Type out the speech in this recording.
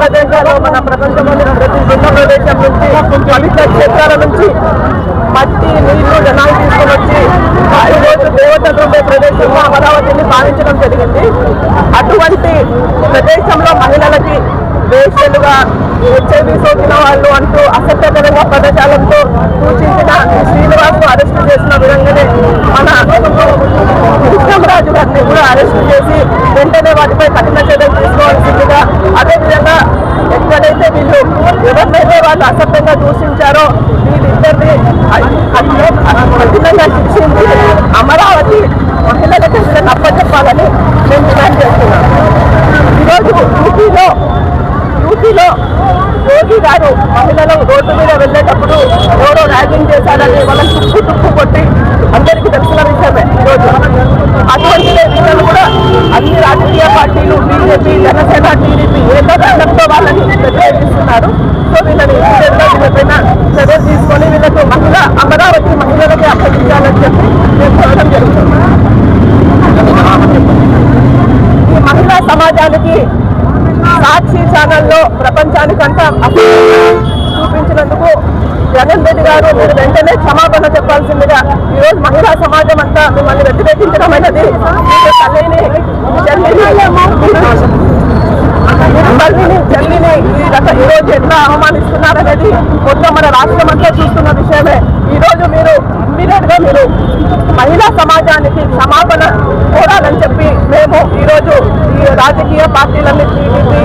ప్రదేశాలు మన ప్రపంచంలోని ప్రతి చిన్న ప్రదేశం నుంచి పవిత్ర క్షేత్రాల నుంచి మట్టి నీళ్ళు జనాలు తీసుకుని వచ్చి ఈ రోజు దేవతలు ఉండే ప్రదేశంలో అమరావతిని పాలించడం జరిగింది అటువంటి ప్రదేశంలో మహిళలకి వేశ్యలుగా హెచ్ఐవి సోకిన వాళ్ళు అంటూ అసభ్యకరంగా పదజాలంతో సూచించిన ఈ శ్రీనివాస్ అరెస్ట్ చేసిన విధంగానే మన కృష్ణంరాజు గారిని కూడా అరెస్ట్ చేసి వెంటనే వాటిపై కఠిన చర్యలు తీసుకోవాల్సింది ఎవరినైతే వాళ్ళు అసభ్యంగా దూషించారో వీళ్ళిద్దరిని కఠినంగా శిక్షించి అమరావతి మహిళలకు అప్పచెప్పాలని మేము డిమాండ్ చేస్తున్నాం. ఈరోజు యూపీలో యూపీలో యోగి గారు మహిళలు రోడ్డు మీద వెళ్ళేటప్పుడు ఎవరో ర్యాగింగ్ చేశారని వాళ్ళని తుప్పు తుప్పు కొట్టి అందరికీ తెలిసిన విషయమే ఈరోజు అటువంటి వీళ్ళను కూడా అన్ని రాజకీయ పార్టీలు బీజేపీ జనసేన టీడీపీ ఏదో రంగంతో వాళ్ళని వ్యతిరేకిస్తున్నారు సో వీళ్ళని చర్యలు తీసుకొని వీళ్ళకు మహిళ అమరావతి మహిళలకి అప్పగించాలని చెప్పి మేము కోరడం జరుగుతుంది ఈ మహిళా సమాజానికి సాక్షి ఛానల్లో ప్రపంచానికంతా చూపించినందుకు జగన్ రెడ్డి గారు మీరు వెంటనే క్షమాపణ చెప్పాల్సిందిగా ఈరోజు మహిళా సమాజం అంతా మిమ్మల్ని వ్యతిరేకించడం అనేది ఈ రోజు ఎంత ఎట్లా అవమానిస్తున్నారనేది మొత్తం మన రాష్ట్రం అంతా చూస్తున్న విషయమే. ఈరోజు మీరు ఇమీడియట్గా మీరు మహిళా సమాజానికి క్షమాపణ కోరాలని చెప్పి మేము ఈరోజు ఈ రాజకీయ పార్టీలన్నీ టీడీపీ